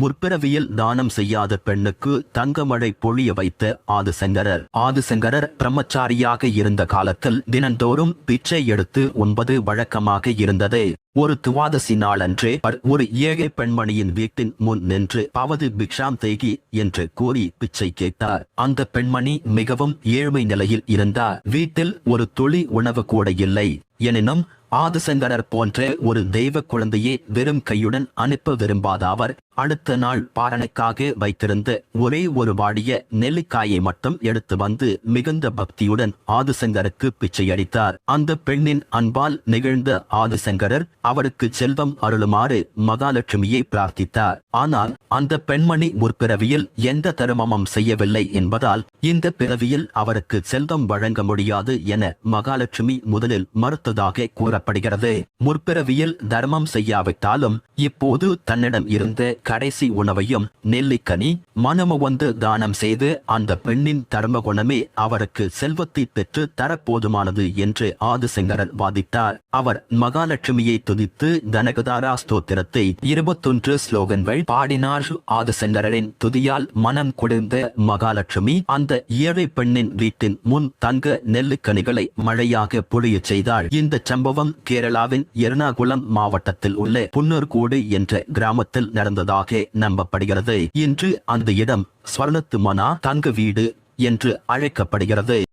முற்பிறவியில் தானம் செய்யாத பெண்ணுக்கு தங்கமழை பொழிய வைத்த ஆதிசங்கரர். ஆதிசங்கரர் பிரம்மச்சாரியாக இருந்த காலத்தில் தினந்தோறும் பிச்சை எடுத்து உண்பது வழக்கமாக இருந்தது. ஒரு துவாதசி நாளன்றே ஒரு ஏழை பெண்மணியின் வீட்டின் முன் நின்று பவது பிக்ஷாம் தேகி என்று கூறி பிச்சை கேட்டார். அந்த பெண்மணி மிகவும் ஏழ்மை நிலையில் இருந்தார். வீட்டில் ஒரு துளி உணவு கூட இல்லை. எனினும் ஆதிசங்கரர் போன்ற ஒரு தெய்வ குழந்தையை வெறும் கையுடன் அனுப்ப விரும்பாத அவர் அடுத்த நாள் பாரணைக்காக வைத்திருந்த ஒரே ஒரு வாடிய நெல்லிக்காயை மட்டும் எடுத்து வந்து மிகுந்த பக்தியுடன் ஆதிசங்கருக்கு பிச்சை அடித்தார் அந்த பெண்ணின் அன்பால் நிகழ்ந்த ஆதிசங்கரர் அவருக்கு செல்வம் அருளுமாறு மகாலட்சுமியை பிரார்த்தித்தார். ஆனால் அந்த பெண்மணி முற்பிறவியில் எந்த தருமமும் செய்யவில்லை என்பதால் இந்த பிறவியில் அவருக்கு செல்வம் வழங்க முடியாது என மகாலட்சுமி முதலில் மறுத்ததாக கூறப்படுகிறது. முற்பிறவியில் தர்மம் செய்யாவிட்டாலும் இப்போது தன்னிடம் இருந்த கடைசி உணவையும் நெல்லிக்கனி மனமு வந்து தானம் செய்து அந்த பெண்ணின் தர்ம குணமே அவருக்கு செல்வத்தை பெற்று தரப்போதுமானது என்று ஆதிசங்கரர் வாதிட்டார். அவர் மகாலட்சுமியை துதித்து தனகதாரா ஸ்தோத்திரத்தை இருபத்தொன்று ஸ்லோகன்கள் பாடினார். ஆதிசங்கரின் துதியால் மனம் குளிர்ந்த மகாலட்சுமி அந்த ஏழை பெண்ணின் வீட்டின் முன் தங்க நெல்லிக்கனிகளை மழையாக பொழியச் செய்தாள். இந்த சம்பவம் கேரளாவின் எர்ணாகுளம் மாவட்டத்தில் உள்ள புன்னூர்கூடு என்ற கிராமத்தில் இருந்ததாக நம்பப்படுகிறது. இன்று அந்த இடம் ஸ்வர்ணத்து மனா தங்க வீடு என்று அழைக்கப்படுகிறது.